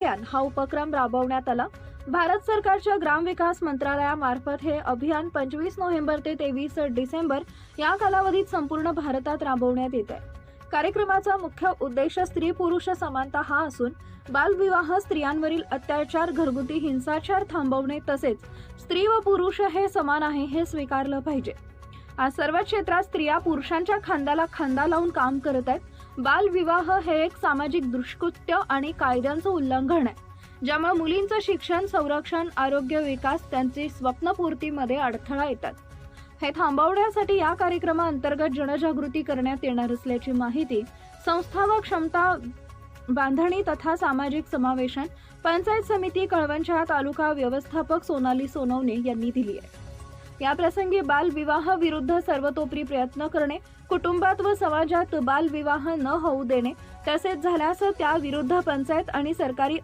अभियान हा उपक्रम राबवण्यात आला. भारत सरकारच्या ग्रामविकास मंत्रालयामार्फत हे अभियान पंचवीस नोव्हेंबर ते तेवीस डिसेंबर या कालावधीत संपूर्ण भारतात राबवण्यात येत आहे. कार्यक्रमाचा मुख्य उद्देश स्त्री पुरुष समानता हा असून बालविवाह स्त्रियांवरील अत्याचार घरगुती हिंसाचार थांबवणे तसेच स्त्री व पुरुष हे समान आहे हे स्वीकारलं पाहिजे. आज सर्व क्षेत्रात स्त्रिया पुरुषांच्या खांद्याला खांदा लावून काम करत आहेत. बालविवाह हे एक सामाजिक दुष्कृत्य आणि कायद्यांचं उल्लंघन आहे ज्यामुळे मुलींचं शिक्षण संरक्षण आरोग्य विकास त्यांची स्वप्नपूर्तीमध्ये अडथळा येतात. हे थांबवण्यासाठी या कार्यक्रमाअंतर्गत जनजागृती करण्यात येणार असल्याची माहिती संस्था व क्षमता बांधणी तथा सामाजिक समावेशन पंचायत समिती कळवणच्या तालुका व्यवस्थापक सोनाली सोनवणे यांनी दिली आहे. याप्रसंगी बालविवाह विरुद्ध सर्वतोपरी प्रयत्न करणे कुटुंबात व समाजात बालविवाह न होऊ देणे तसेच झाल्यास त्या विरुद्ध पंचायत आणि सरकारी